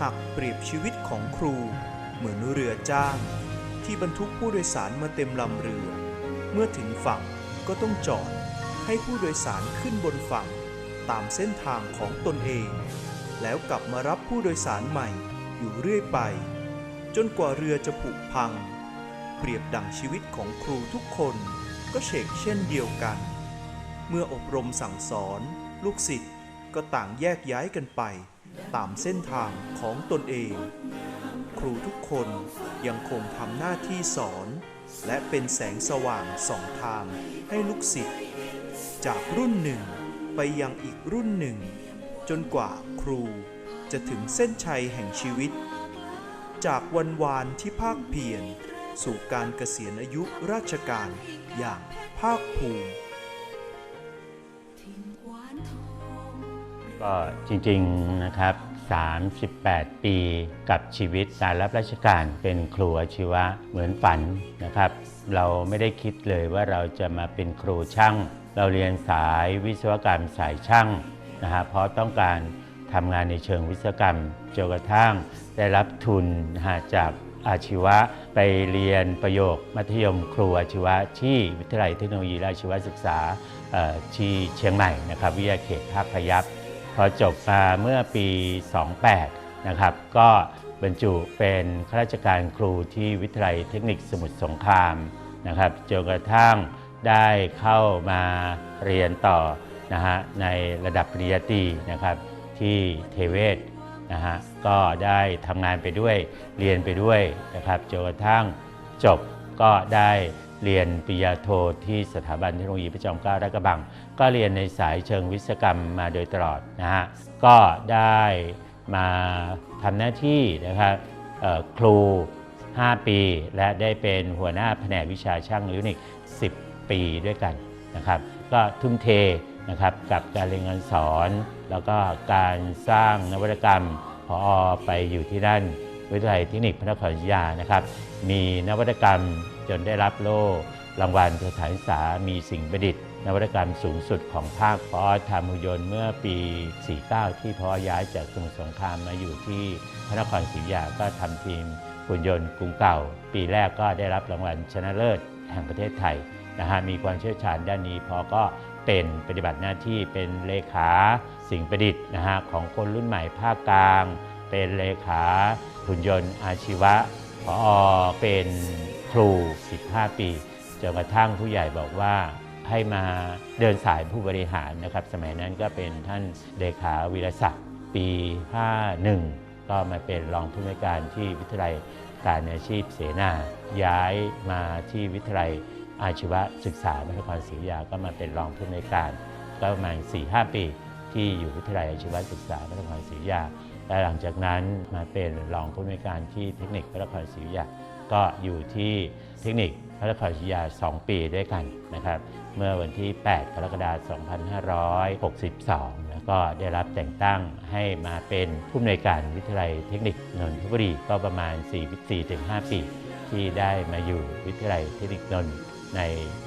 หากเปรียบชีวิตของครู เหมือนเรือจ้าง ที่บรรทุกผู้โดยสารมาเต็มลำเรือ เมื่อถึงฝั่งก็ต้องจอดให้ผู้โดยสารขึ้นบนฝั่ง ตามเส้นทางของตนเอง แล้วกลับมารับผู้โดยสารใหม่อยู่เรื่อยไป จนกว่าเรือจะผุพัง เปรียบดังชีวิตของครูทุกคนก็เฉกเช่นเดียวกัน เมื่ออบรมสั่งสอน ลูกศิษย์ก็ต่างแยกย้ายกันไป ตามเส้นทางของตนเอง ครูทุกคนยังคงทำหน้าที่สอน และเป็นแสงสว่างสองทางให้ลูกศิษย์จากรุ่นหนึ่งไปยังอีกรุ่นหนึ่ง จนกว่าครูจะถึงเส้นชัยแห่งชีวิต จากวันวานที่ภาคเพียรสู่การเกษียณอายุราชการอย่างภาคภูมิ ก็จริงๆนะครับ 38 ปีกับชีวิตการรับราชการเป็นครูอาชีวะเหมือนฝันนะครับ เราไม่ได้คิดเลยว่าเราจะมาเป็นครูช่าง เราเรียนสายวิศวกรรมสายช่างนะฮะเพราะต้องการทำงานในเชิงวิศวกรรมจนกระทั่งได้รับทุนนะฮะจากอาชีวะไปเรียนประโยคมัธยมครูอาชีวะ ที่วิทยาลัยเทคโนโลยีราชวิทยาศึกษาที่เชียงใหม่นะครับวิทยาเขตภาคพยัพ พอจบมาเมื่อปี 28 นะครับ ก็บรรจุเป็นข้าราชการครูที่วิทยาลัยเทคนิคสมุทรสงครามนะครับจนกระทั่งได้เข้ามาเรียนต่อนะฮะในระดับปริญญาตรีนะครับที่เทเวศนะฮะก็ได้ทำงานไปด้วยเรียนไปด้วยนะครับจนกระทั่งจบก็ได้ เรียนปริญญาโทที่สถาบันเทคโนโลยีพระจอมเกล้าราชกระบัง ก็เรียนในสายเชิงวิศวกรรมมาโดยตลอดนะฮะก็ได้มาทำหน้าที่นะครับครู 5 ปี และได้เป็นหัวหน้าแผนกวิชาช่างอิเล็กทรอนิกส์10 ปีด้วยกันนะครับ ก็ทุ่มเทนะครับกับการเรียนการสอน แล้วก็การสร้างนวัตกรรมพออไปอยู่ที่นั่น วิทยาลัยเทคนิคพระนครศรีอยุธยานะครับ มีนวัตกรรมจนได้รับโล่รางวัลสถานศึกษามีสิ่งประดิษฐ์ นวัตกรรมสูงสุดของภาคพอทำหุ่นยนต์เมื่อปี 49 ที่พอย้ายจากสมุทรสงครามมาอยู่ที่พระนครศรีอยุธยาก็ทำทีมหุ่นยนต์กรุงเก่า ปีแรกก็ได้รับรางวัลชนะเลิศแห่งประเทศไทยนะฮะมีความเชี่ยวชาญด้านนี้พอก็เป็นปฏิบัติหน้าที่เป็นเลขาสิ่งประดิษฐ์นะฮะของคนรุ่นใหม่ภาคกลาง เป็นเลขาหุ่นยนต์อาชีวะพอเป็นครู 15 ปีจนกระทั่งผู้ใหญ่บอกว่าให้มาเดินสายผู้บริหารนะครับ สมัยนั้นก็เป็นท่านเลขาวีรศักดิ์ปี 51 ก็มาเป็นรองผู้อำนวยการที่วิทยาลัยการอาชีพเสนา ย้ายมาที่วิทยาลัยอาชีวศึกษาพระนครศรีอยุธยาก็มาเป็นรองผู้อำนวยการก็ประมาณ4-5 ปี ที่อยู่วิทยาลัยอาชีวศึกษาพระนครศรีอยุธยา และหลังจากนั้นมาเป็นรองผู้อำนวยการที่เทคนิคพระนครศรีอยุธยาก็อยู่ที่เทคนิคพระนครศรีอยุธยา 2 ปีด้วยกันนะครับ เมื่อวันที่ 8 กรกฎาคม 2562 แล้วก็ได้รับแต่งตั้งให้มาเป็นผู้อำนวยการวิทยาลัยเทคนิคนนทบุรีก็ประมาณ 4-5 ปี ที่ได้มาอยู่วิทยาลัยเทคนิคนนใน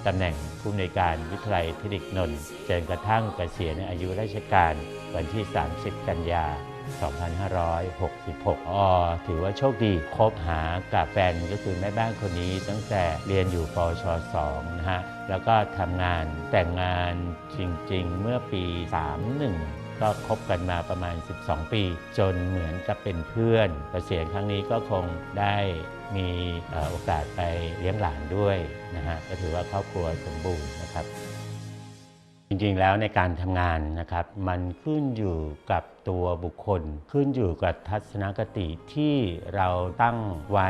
ตำแหน่งผู้อำนวยการวิทยาลัยเทคนิคนนจนกระทั่งเกษียณอายุราชการวันที่ 30 กันยา 2566อ๋อถือว่าโชคดีคบหากับแฟนก็คือแม่บ้านคนนี้ตั้งแต่เรียนอยู่ปช2นะฮะ แล้วก็ทำงานแต่งงานจริงๆ เมื่อปี 31ก็คบกันมาประมาณ 12 ปี จนเหมือนกับเป็นเพื่อนเกษียณครั้งนี้ก็คงได้มีโอกาสไปเลี้ยงหลานด้วยนะฮะก็ถือว่าครอบครัวสมบูรณ์นะครับ จริงๆ แล้วในการทำงานนะครับ มันขึ้นอยู่กับตัวบุคคล ขึ้นอยู่กับทัศนคติที่เราตั้งไว้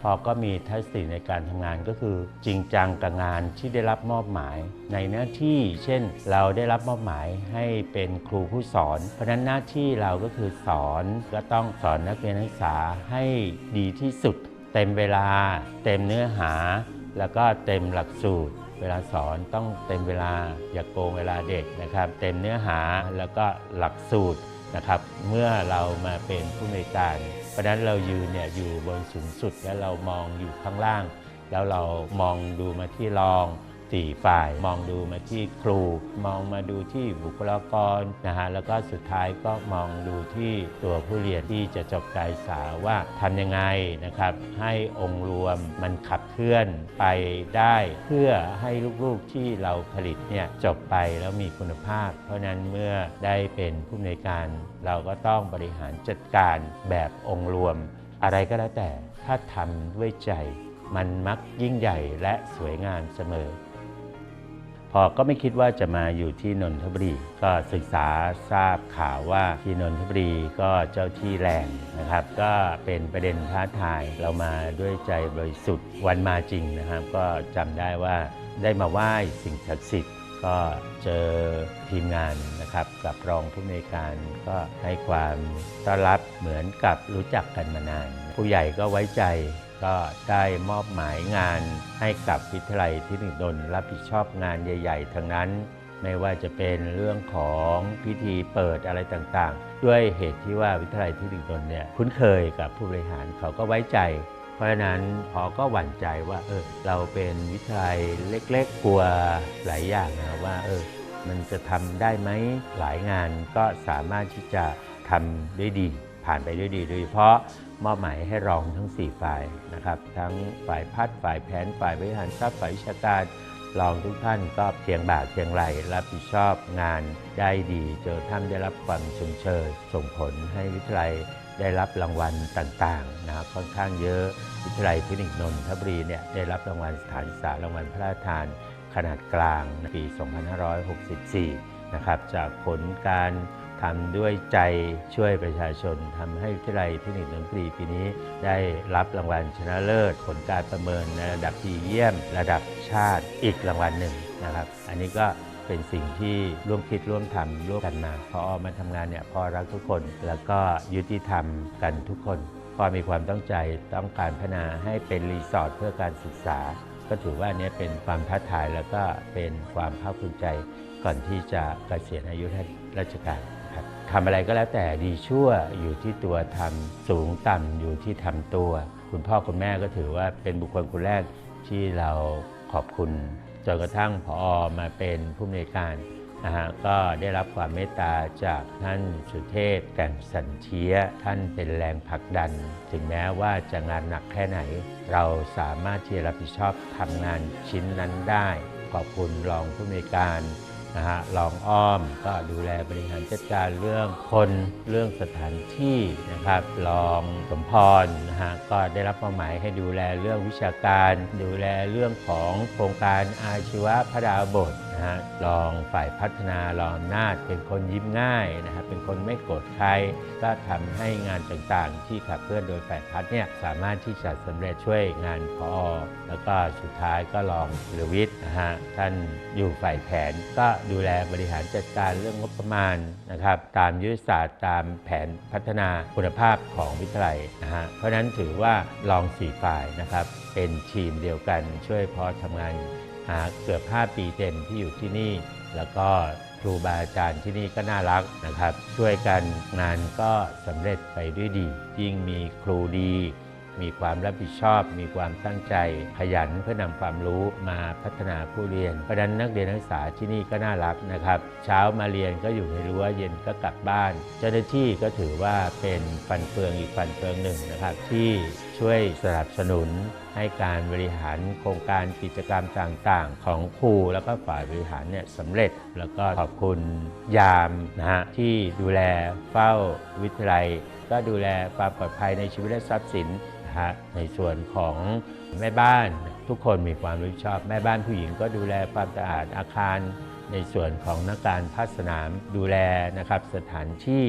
พอก็มีทัศนคติในการทำงานก็คือ จริงจังกับงานที่ได้รับมอบหมาย ในหน้าที่ เช่น เราได้รับมอบหมายให้เป็นครูผู้สอน เพราะนั้นหน้าที่เราก็คือสอนก็ต้องสอนนักเรียนนักศึกษาให้ดีที่สุด เต็มเวลา เต็มเนื้อหา แล้วก็เต็มหลักสูตร เวลาสอนต้องเต็มเวลาอย่าโกงเวลาเด็กนะครับ เต็มเนื้อหาแล้วก็หลักสูตรนะครับ เมื่อเรามาเป็นผู้ในการ เพราะฉะนั้นเรายืนเนี่ยอยู่บนสูงสุดและเรามองอยู่ข้างล่าง แล้วเรามองดูมาที่รอง สี่ฝ่าย มองดูมาที่ครู มองมาดูที่บุคลากรนะฮะแล้วก็สุดท้ายก็มองดูที่ตัวผู้เรียนที่จะจบการศึกษาว่าทำยังไงนะครับ ให้องค์รวมมันขับเคลื่อนไปได้ เพื่อให้ลูกๆที่เราผลิตเนี่ยจบไปแล้วมีคุณภาพ เพราะนั้นเมื่อได้เป็นผู้อำนการเราก็ต้องบริหารจัดการแบบองค์รวม อะไรก็แล้วแต่ถ้าทำด้วยใจมันมักยิ่งใหญ่และสวยงามเสมอ อก็ไม่คิดว่าจะมาอยู่ที่นนทบุรี ก็ศึกษาทราบข่าวว่าที่นนทบุรีก็เจ้าที่แรงนะครับ ก็เป็นประเด็นท้าทายเรามาด้วยใจบริสุทธิ์วันมาจริงนะครับ ก็จำได้ว่าได้มาไหว้สิ่งศักดิ์สิทธิ์ก็เจอทีมงานนะครับกับรองผู้อำนการก็ให้ความต้อนรับเหมือนกับรู้จักกันมานาน ผู้ใหญ่ก็ไว้ใจ ก็ได้มอบหมายงานให้กับวิทยาลัยที่หนึ่งดนรับผิดชอบงานใหญ่ ๆทั้งนั้น ไม่ว่าจะเป็นเรื่องของพิธีเปิดอะไรต่างๆ ด้วยเหตุที่ว่าวิทยาลัยที่หนึ่งดนเนี่ยคุ้นเคยกับผู้บริหารเขาก็ไว้ใจเพราะฉะนั้นพอก็หวั่นใจว่าเออเราเป็นวิทยาลัยเล็กๆกลัวหลายอย่างนะว่าเออมันจะทำได้ไหมหลายงานก็สามารถที่จะทำได้ดี ผ่านไปด้วยดีโดยเฉพาะ มอบหมายให้รองทั้ง 4 ฝ่ายนะครับ ทั้งฝ่ายพัฒน์ฝ่ายแผนฝ่ายบริหารทรัพย์ฝ่ายวิชาการรองทุกท่านก็เพียงบ่าเพียงไหลรับผิดชอบงานได้ดีจนท่านได้รับความชมเชยส่งผลให้วิทยาลัยได้รับรางวัลต่างๆนะครับค่อนข้างเยอะวิทยาลัยเทคนิคนนทบุรีเนี่ยได้รับรางวัลสถานศึกษารางวัลพระราชทาน ขนาดกลางปี 2564 นะครับจากผลการ ทำด้วยใจช่วยประชาชนทำให้วิทยาลัยเทคนิคดนตรีปีนี้ ได้รับรางวัลชนะเลิศ ผลการประเมินในระดับดีเยี่ยม ระดับชาติอีกรางวัลหนึ่งนะครับ อันนี้ก็เป็นสิ่งที่ร่วมคิดร่วมทำร่วมกันมาพอมาทำงานเนี่ยพอรักทุกคน แล้วก็ยุติธรรมกันทุกคนพอมีความต้องใจต้องการพัฒนาให้เป็นรีสอร์ทเพื่อการศึกษา ก็ถือว่านเนี้ยเป็นความท้าทายแล้วก็เป็นความภาคภูมิใจก่อนที่จะเกษียณอายุราชการ ทำอะไรก็แล้วแต่ดีชั่วอยู่ที่ตัวทำสูงต่ำอยู่ที่ทำตัว คุณพ่อคุณแม่ก็ถือว่าเป็นบุคคลคนแรกที่เราขอบคุณจนกระทั่งพอมาเป็นผู้อำนวยการนะฮะก็ได้รับความเมตตาจากท่านสุเทพแก่นสันเทียท่านเป็นแรงผลักดัน ถึงแม้ว่าจะงานหนักแค่ไหน เราสามารถที่จะรับผิดชอบทำงานชิ้นนั้นได้ ขอบคุณรองผู้อำนวยการ นะฮะรองอ้อมก็ดูแลบริหารจัดการเรื่องคนเรื่องสถานที่นะครับรองสมพรนะฮะก็ได้รับมอบหมายให้ดูแลเรื่องวิชาการ ดูแลเรื่องของโครงการอาชีวะพระดาบท นะรองฝ่ายพัฒนารองนาจเป็นคนยิ้มง่ายนะครับเป็นคนไม่โกรธใคร ก็ทำให้งานต่างๆ ที่ขับเคลื่อนโดยฝ่ายพัฒน์เนี่ยสามารถที่จะสำเร็จช่วยงานพอ แล้วก็สุดท้ายก็รองหรือวิทย์นะฮะท่านอยู่ฝ่ายแผนก็ดูแลบริหารจัดการเรื่องงบประมาณนะครับตามยุทธศาสตร์ตามแผนพัฒนาคุณภาพของวิทยาลัยนะฮะเพราะฉะนั้นถือว่ารองสี่ฝ่ายนะครับเป็นทีมเดียวกันช่วยพอทำงาน เกือบ 5 ปีเต็มที่อยู่ที่นี่ แล้วก็ครูบาอาจารย์ที่นี่ก็น่ารักนะครับ ช่วยกันงานก็สำเร็จไปด้วยดี ยิ่งมีครูดี มีความรับผิดชอบ มีความตั้งใจ ขยันเพื่อนำความรู้มาพัฒนาผู้เรียน เพราะฉะนั้นนักเรียนนักศึกษาที่นี่ก็น่ารักนะครับ เช้ามาเรียนก็อยู่ในรั้วเย็นก็กลับบ้าน เจ้าหน้าที่ก็ถือว่าเป็นฟันเฟืองอีกฟันเฟืองหนึ่งนะครับ ที่ช่วยสนับสนุน ให้การบริหารโครงการกิจกรรมต่างๆ ของครูแล้วก็ฝ่ายบริหารเนี่ยสำเร็จ แล้วก็ขอบคุณยามนะฮะที่ดูแลเฝ้าวิทยาลัย ก็ดูแลความปลอดภัยในชีวิตและทรัพย์สินนะฮะในส่วนของแม่บ้านทุกคนมีความรับผิดชอบ แม่บ้านผู้หญิงก็ดูแลความสะอาดอาคาร ในส่วนของนักการพัฒนามดูแลนะครับสถานที่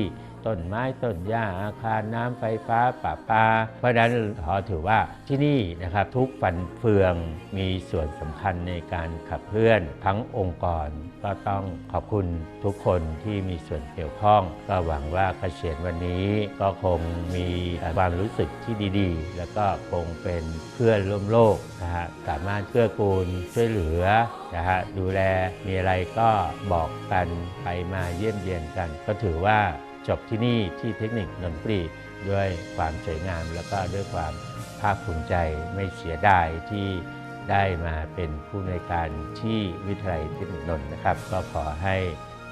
ต้นไม้ต้นหญ้าอาคารน้ำไฟฟ้าป่าปา เพราะฉะนั้นขอถือว่าที่นี่นะครับทุกฟันเฟืองมีส่วนสำคัญในการขับเคลื่อนทั้งองค์กร ก็ต้องขอบคุณทุกคนที่มีส่วนเกี่ยวข้อง ก็หวังว่าเกษียณวันนี้ก็คงมีความรู้สึกที่ดีๆ แล้วก็คงเป็นเพื่อนร่วมโลกนะฮะสามารถเกื้อกูลช่วยเหลือนะฮะดูแลมีอะไรก็บอกกันไปมาเยี่ยมเยียนกัน ก็ถือว่า จบที่นี่ที่เทคนิคนนทบุรีด้วยความสวยงาม แล้วก็ด้วยความภาคภูมิใจไม่เสียดายที่ได้มาเป็นผู้ในการที่วิทยาลัยเทคนิคนนท์นะครับ ก็ขอให้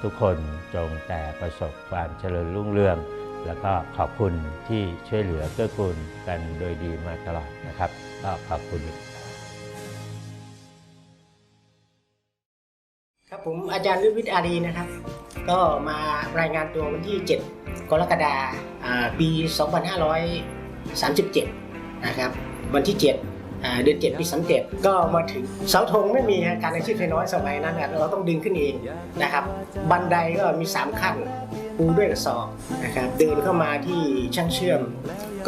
ทุกคนจงแต่ประสบความเจริญรุ่งเรือง แล้วก็ขอบคุณที่ช่วยเหลือเกื้อกูลกันโดยดีมาตลอดนะครับ ก็ขอบคุณครับผมอาจารย์ฤทธิ์วิทย์อารีนะครับ ก็มารายงานตัววันที่ 7 กรกฎาคมปี 2537 นะครับ วันที่ 7 เดือน7ปี37 ก็มาถึงเสาธงไม่มีการอาชีพไทน้อยสมัยนั้นเราต้องดึงขึ้นเองนะครับ บันไดก็มี 3 ขั้นปูด้วยกระสอบนะครับเดินเข้ามาที่ช่างเชื่อม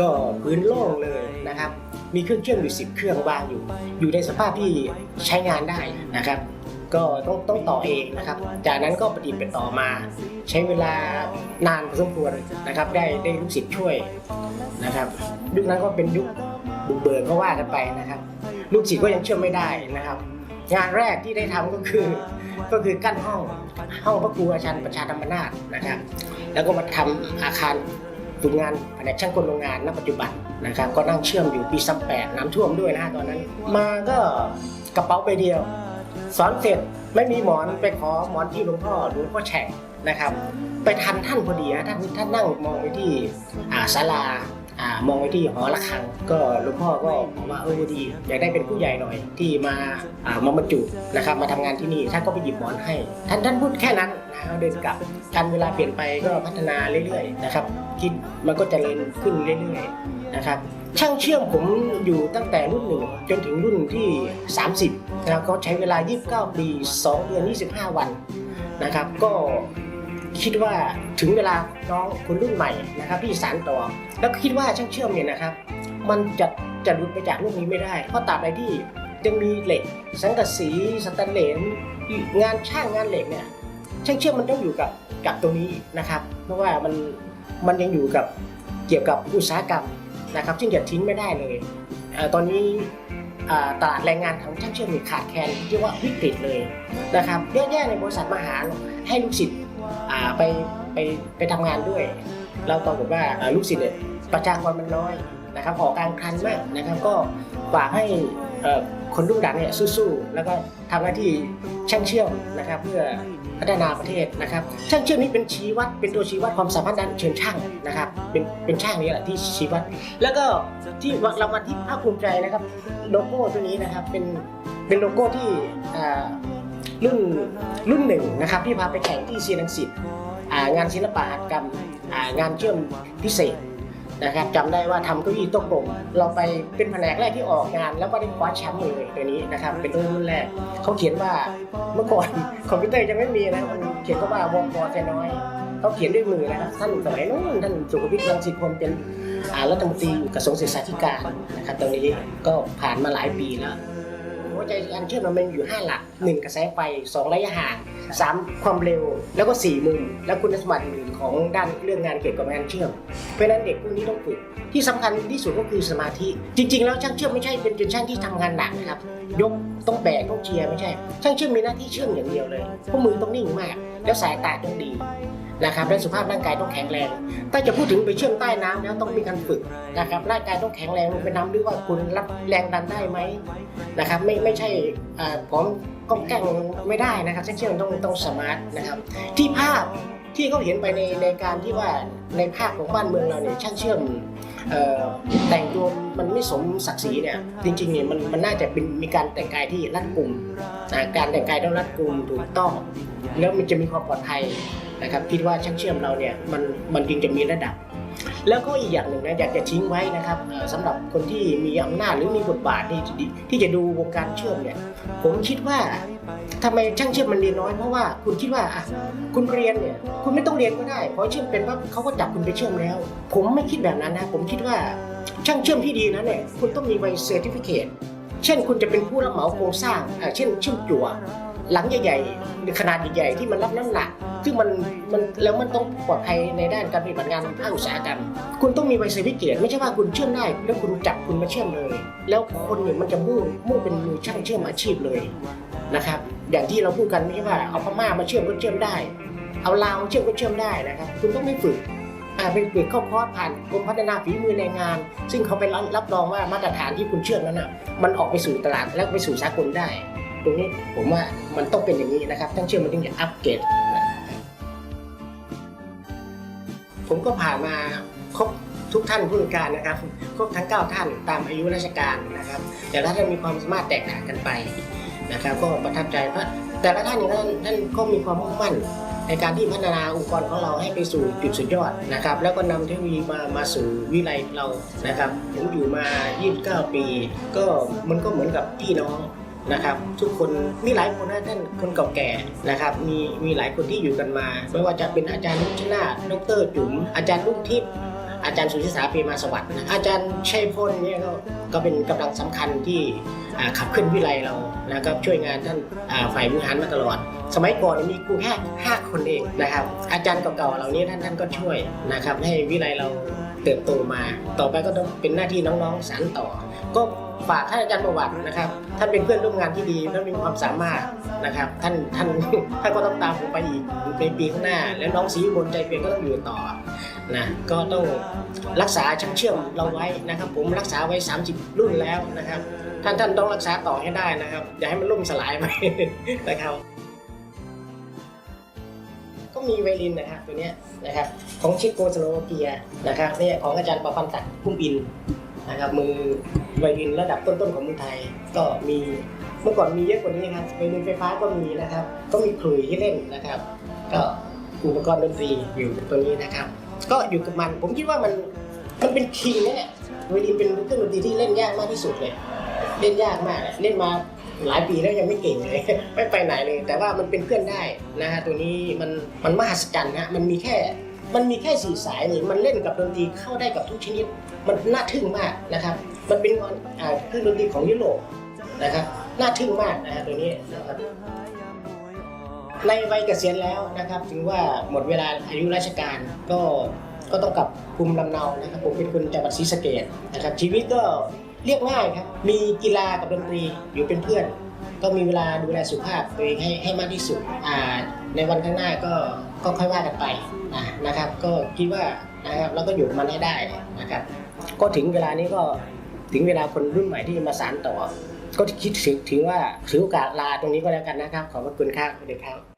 ก็พื้นโล่งเลยนะครับ มีเครื่องเชื่อมอยู่ 10 เครื่องวางอยู่ อยู่ในสภาพที่ใช้งานได้นะครับ ก็ต้องต้องต่อเองนะครับ จากนั้นก็ปฏิบัติไปต่อมา ใช้เวลานานพอสมควรนะครับ ได้ได้ลูกศิษย์ช่วยนะครับ ยุคนั้นก็เป็นยุคบุกเบิกก็ว่ากันไปนะครับ ลูกศิษย์ก็ยังเชื่อไม่ได้นะครับ งานแรกที่ได้ทำก็คือก็คือกั้นห้องห้องพระครูอาจารย์ประชาธรรมนาถนะครับ แล้วก็มาทำอาคารฝึกงานแผนกช่างกลโรงงานณปัจจุบันนะครับ ก็นั่งเชื่อมอยู่ปีซัมแปดน้ำท่วมด้วยนะฮะตอนนั้น มาก็กระเป๋าใบเดียว สอนเสร็จไม่มีหมอนไปขอหมอนที่หลวงพ่อหลวงพ่อแฉกนะครับ ไปทันท่านพอดีนะท่านท่านนั่งมองไปที่อ่าศาลาอ่ามองไปที่หอระฆัง ก็หลวงพ่อก็บอกว่าเออดีอยากได้เป็นผู้ใหญ่หน่อยที่มาอ่ามาบรรจุนะครับ มาทำงานที่นี่ท่านก็ไปหยิบหมอนให้ ท่านท่านพูดแค่นั้นนะเดินกลับการเวลาเปลี่ยนไปก็พัฒนาเรื่อยๆนะครับคิดมันก็จเจริญขึ้นเรื่อยๆนะครับ ช่างเชื่อมผมอยู่ตั้งแต่รุ่นหนึ่งจนถึงรุ่นที่ 30นะครับก็ใช้เวลา 29 ปี 2 เดือน 25 วันนะครับ ก็คิดว่าถึงเวลาน้องคนรุ่นใหม่นะครับที่สานต่อ แล้วก็คิดว่าช่างเชื่อมเนี่ยนะครับ มันจะจะหลุดไปจากโลกนี้ไม่ได้ เพราะตราบใดที่ยังมีเหล็ก สังกะสีสแตนเลสงานช่างงานเหล็กเนี่ยช่างเชื่อมมันต้องอยู่กับกับตรงนี้นะครับ เพราะว่ามันมันยังอยู่กับเกี่ยวกับอุตสาหกรรม นะครับซึ่งจะทิ้งไม่ได้เลยตอนนี้ตลาดแรงงานของช่างเชื่อมมีขาดแคลนเรียกว่าวิกฤตเลยนะครับเยอะแยะในบริษัทมหาให้ลูกศิษย์ไปไปไปทำงานด้วย เราปรากฏว่าลูกศิษย์เนี่ยประชากรมันน้อยนะครับออกกลางคันมากนะครับก็ฝากให้คนรุ่นหลังเนี่ยสู้ๆแล้วก็ทำหน้าที่ช่างเชื่อมนะครับเพื่อ พัฒนาประเทศนะครับ ช่างเชื่อมนี่เป็นชี้วัดเป็นตัวชี้วัดความสามารถด้านเชิงช่างนะครับ เป็นเป็นช่างนี่แหละที่ชี้วัด แล้วก็ที่รางวัลที่ภาคภูมิใจนะครับโลโก้ตัวนี้นะครับเป็นเป็นโลโก้ที่อ่ารุ่นรุ่นหนึ่งนะครับที่พาไปแข่งที่เซียนังสิตงานศิลปะหัตถกรรมงานเชื่อมพิเศษ นะครับจำได้ว่าทำเก้าอี้โต๊ะกลมเราไปเป็นแผนกแรกที่ออกงาน แล้วก็ได้คว้าแชมป์เลยตัวนี้นะครับเป็นรุ่นแรกเขาเขียนว่าเมื่อก่อนคอมพิวเตอร์ยังไม่มีนะมันเขียนก็ว่าวงกอแซน้อยเขาเขียนด้วยมือนะครับท่านสมัยนู้นท่านสุขวิทย์รังสิตพลเป็นอ่ารัฐมนตรีกระทรวงศึกษาธิการนะครับตรงนี้ก็ผ่านมาหลายปีแล้วหัวใจการเชื่อมมันมีอยู่ 5 หลัก 1 กระแสไฟ 2 ระยะห่าง 3 ความเร็ว แล้วก็ 4 มุม และคุณสมบัติอื่นของด้านเรื่องงานเกี่ยวกับงานเชื่อม เพราะนั้นเด็กพวกนี้ต้องฝึก ที่สำคัญที่สุดก็คือสมาธิ จริง ๆ แล้วช่างเชื่อมไม่ใช่เป็นเป็นช่างที่ทำงานหนักนะครับ ยกต้องแบกต้องเชียร์ไม่ใช่ ช่างเชื่อมมีหน้าที่เชื่อมอย่างเดียวเลยเพราะมือต้องนิ่งมาก แล้วสายตาต้องดี นะครับและสุขภาพร่างกายต้องแข็งแรง ถ้าจะพูดถึงไปเชื่อมใต้น้ำแล้วต้องมีการฝึกนะครับร่างกายต้องแข็งแรงลงไปน้ำหรือว่าคุณรับแรงดันได้ไหมนะครับไม่ไม่ใช่อ่าพร้อมก้องแกล้งไม่ได้นะครับเชื่อมต้องต้องสมาร์ทนะครับที่ภาพที่เขาเห็นไปในในการที่ว่าในภาพของบ้านเมืองเราเนี่ยช่างเชื่อมออแต่งตัวมันไม่สมศักดิ์ศรีเนี่ยจริงๆเนี่ยมันมันน่าจะเป็นมีการแต่งกายที่รัดกุมการแต่งกายต้องรัดกุมถูกต้อง แล้วมันจะมีความปลอดภัย นะครับคิดว่าช่างเชื่อมเราเนี่ยมันมันจึงจะมีระดับ แล้วก็อีกอย่างหนึ่งนะอยากจะทิ้งไว้นะครับเอ่อสำหรับคนที่มีอำนาจหรือมีบทบาทที่ที่ที่จะดูวงการเชื่อมเนี่ยผมคิดว่าทำไมช่างเชื่อมมันเรียนน้อยเพราะว่าคุณคิดว่าอะคุณเรียนเนี่ยคุณไม่ต้องเรียนก็ได้เพราะเชื่อมเป็นว่าเขาก็จับคุณไปเชื่อมแล้ว ผมไม่คิดแบบนั้นนะผมคิดว่าช่างเชื่อมที่ดีนะเนี่ยคุณต้องมีใบเซอร์ติฟิเคตเช่น คุณจะเป็นผู้รับเหมาโครงสร้างเช่นเชื่อมจั่ว หลังใหญ่ๆขนาดใหญ่ๆที่มันรับน้ำหนักซึ่งมันมันแล้วมันต้องปลอดภัยในด้านการปฏิบัติงานภาคอุตสาหกรรม คุณต้องมีใบเซอร์ติฟิเคตไม่ใช่ว่าคุณเชื่อมได้ แล้วคุณจับคุณมาเชื่อมเลย แล้วคนเนี่ยมันจะมุ่งมุ่งเป็นมือช่างเชื่อมอาชีพเลยนะครับอย่างที่เราพูดกันไม่ใช่ว่าเอาพม่ามาเชื่อมก็เชื่อมได้ เอาลาวมาเชื่อมก็เชื่อมได้นะครับคุณต้องไม่ฝึกอาไปเปิดเข้าคอร์สผ่านกรมพัฒนาฝีมือแรงงาน ซึ่งเขาไปรับรับรองว่ามาตรฐานที่คุณเชื่อมนั้นอะมันออกไปสู่ตลาดและไปสู่สากลได้ ตรงนี้ผมว่ามันต้องเป็นอย่างนี้นะครับทั้งเชื่อมมันถึงจะอัปเกรดผมก็ผ่านมาครบทุกท่านผู้บริการนะครับ ครบทั้ง 9 ท่านตามอายุราชการนะครับ แต่ละท่านมีความสามารถแตกต่างกันไปนะครับ ก็ประทับใจเพราะแต่ละท่านอย่างนั้นท่านก็มีความมุ่งมั่น ในการที่พัฒนาองค์กรของเราให้ไปสู่จุดสุดยอดนะครับ แล้วก็นำเทคโนโลยีมามาสู่วิไลเรานะครับ ผมอยู่มา 29 ปี ก็มันก็เหมือนกับพี่น้อง นะครับ ทุกคนมีหลายคนนะท่านคนเก่าแก่นะครับ มีมีหลายคนที่อยู่กันมา ไม่ว่าจะเป็นอาจารย์นุชนาธดรจุ๋มอาจารย์ลูกทิพย์อาจารย์สุทธิสาเพมาสวัสดิ์นะอาจารย์ชัยพลเนี่ยก็ก็เป็นกำลังสำคัญที่ขับเคลื่อนวิไลเรานะครับช่วยงานท่านฝ่ายบริหารมาตลอด สมัยก่อนมีครูแค่ห้าคนเองนะครับ อาจารย์เก่าๆเหล่านี้ท่านท่านก็ช่วยนะครับ ให้วิไลเราเติบโตมา ต่อไปก็ต้องเป็นหน้าที่น้องๆสานต่อ ก็ ฝากท่านอาจารย์ประวัตินะครับ ท่านเป็นเพื่อนร่วมงานที่ดีท่านมีความสามารถนะครับ ท่านท่านท่านก็ต้องตามผมไปอีกในปีข้างหน้า และน้องสีบนใจเปลี่ยนก็ต้องอยู่ต่อนะก็ต้องรักษาช่างเชื่อมเราไว้นะครับ ผมรักษาไว้ 30 รุ่นแล้วนะครับ ท่านท่านต้องรักษาต่อให้ได้นะครับ อย่าให้มันล่มสลายไปนะครับก็มีไวลินนะครับตัวนี้นะครับของชิโกสโลวาเกียนะครับเนี่ยของอาจารย์ประพันธ์ศักดิ์พุ่มอิน นะครับมือไวลินระดับต้นๆของเมืองไทย ก็มีเมื่อก่อนมีเยอะกว่านี้ครับไวลินไฟฟ้าก็มีนะครับ ก็มีขลุ่ยที่เล่นนะครับ ก็อุปกรณ์ดนตรีอยู่ตัวนี้นะครับ ก็อยู่กับมันผมคิดว่ามันมันเป็นคิงนะเนี่ยไวลินเป็นเครื่องดนตรีที่เล่นยากมากที่สุดเลย เล่นยากมากเล่นมาหลายปีแล้วยังไม่เก่งเลยไม่ไปไหนเลย แต่ว่ามันเป็นเพื่อนได้นะฮะตัวนี้มันมันมหัศจรรย์นะมันมีแค่ มันมีแค่สี่สายนี่มันเล่นกับดนตรีเข้าได้กับทุกชนิด มันน่าทึ่งมากนะครับ มันเป็นอ่าเครื่องดนตรีของยุโรปนะครับน่าทึ่งมากนะฮะตัวนี้นะครับในวัยเกษียณแล้วนะครับถือว่าหมดเวลาอายุราชการก็ก็ต้องกลับภูมิลำเนานะครับผมเป็นคนจังหวัดศรีสะเกษนะครับ ชีวิตก็เรียบง่ายครับ มีกีฬากับดนตรีอยู่เป็นเพื่อน ก็มีเวลาดูแลสุขภาพตัวเองให้ให้มากที่สุดในวันข้างหน้าก็ ก็ค่อยว่ากันไปนะนะครับ ก็คิดว่านะครับแล้วก็อยู่มันให้ได้นะครับ ก็ถึงเวลานี้ก็ถึงเวลาคนรุ่นใหม่ที่มาสานต่อ ก็คิดถึงถึงว่าถือโอกาสลาตรงนี้ก็แล้วกันนะครับ ขอบพระคุณครับเด็กครับ